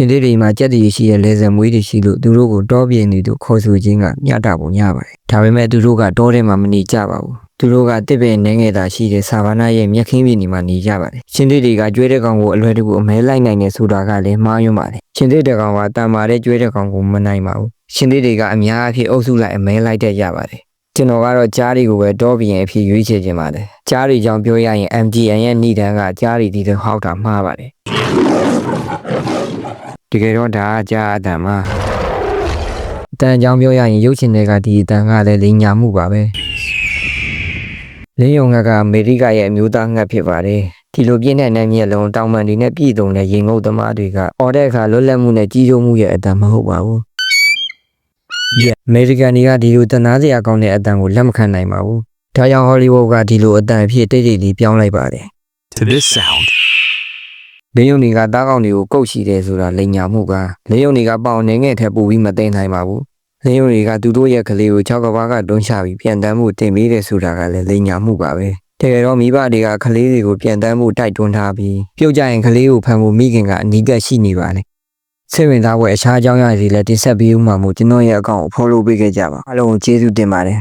ရှင်သေးတွေမှာကြက်တည်ရှိတဲ့လေဆယ်မွေးတွေရှိလို့သူတို့ကိုတောပြင်းနေသူခေါ်ဆိုခြင်းကမျှတပုံရပါတယ်ဒါပေမဲ့သူတို့ကတောထဲမှာမနေကြပါဘူးသူတို့ကတစ်ပင်နှင်းငယ်သာရှိတဲ့ဆာဗာနာရဲ့မြက်ခင်းပြည်နေမှာနေကြပါတယ်ရှင်သေးတွေကကျွဲတဲ့ကောင်ကိုအလွယ်တကူအမဲလိုက်နိုင်တယ်ဆိုတာကလည်းမှားယွင်းပါတယ်ရှင်သေးတဲ့ကောင်ကတန်မာတဲ့ကျွဲတဲ့ကောင်ကိုမနိုင်ပါဘူးရှင်သေးတွေကအများအဖြစ်အုပ်စုလိုက်အမဲလိုက်တဲ့ရပါတယ်ကျွန်တော်ကတော့ကြားတွေကိုပဲတောပြင်းအဖြစ်ရွေးချယ်ခြင်းပါတယ်ကြားတွေကြောင့်ပြောရရင် MGN ရဲ့ဏိဒန်းကကြားတွေဒီတော့ဟောက်တာမှားပါတယ် တကယ်တော့ဒါကကြားအတန်မှာအတန်အကြောင်းပြောရရင်ရုပ်ရှင်တွေကဒီအတန်ကလည်းလိန်ညာမှုပါပဲလင်းယုံငါကအမေရိကရဲ့အမျိုးသားငှက်ဖြစ်ပါတယ်ဒီလိုပြင်းတဲ့နာမည်လုံးတောင်ပန်တွေနဲ့ပြည်တုံတဲ့ရေငုပ်သမားတွေကအော်တဲ့အခါလွတ်လပ်မှုနဲ့ကြီးကျုံမှုရဲ့အတန်မဟုတ်ပါဘူး။ Yeah အမေရိကန်တွေကဒီလိုတနာစရာကောင်းတဲ့အတန်ကိုလက်မခံနိုင်ပါဘူး။ဒါကြောင့်ဟောလိဝုဒ်ကဒီလိုအတန်အဖြစ်တိတ်တိတ်လေးပြောင်းလိုက်ပါတယ် to this sound. ။ လင်းယုံတွေကတားကောင်တွေကိုကုတ်ရှိတယ်ဆိုတာလိန်ညာမှုကလင်းယုံတွေကပေါင်နေငယ်ထက်ပိုပြီးမသိနိုင်ပါဘူး။လင်းယုံတွေကသူတို့ရဲ့ကလေးကို၆ကဘာကတွန်းချပြီးပြန်တမ်းမှုတင်ပေးတယ်ဆိုတာကလည်းလိန်ညာမှုပါပဲ။တကယ်တော့မိဘတွေကကလေးတွေကိုပြန်တမ်းမှုတိုက်တွန်းထားပြီးပြုတ်ကြရင်ကလေးကိုဖမ်းဖို့မိခင်ကအနီးကပ်ရှိနေပါလေ။စိတ်ဝင်စားဖို့အခြားအကြောင်းအရာတွေလည်းတင်ဆက်ပေးဦးမှာမို့ကျွန်တော်ရဲ့အကောင့်ကို follow ပေးခဲ့ကြပါအားလုံးကိုကျေးဇူးတင်ပါတယ်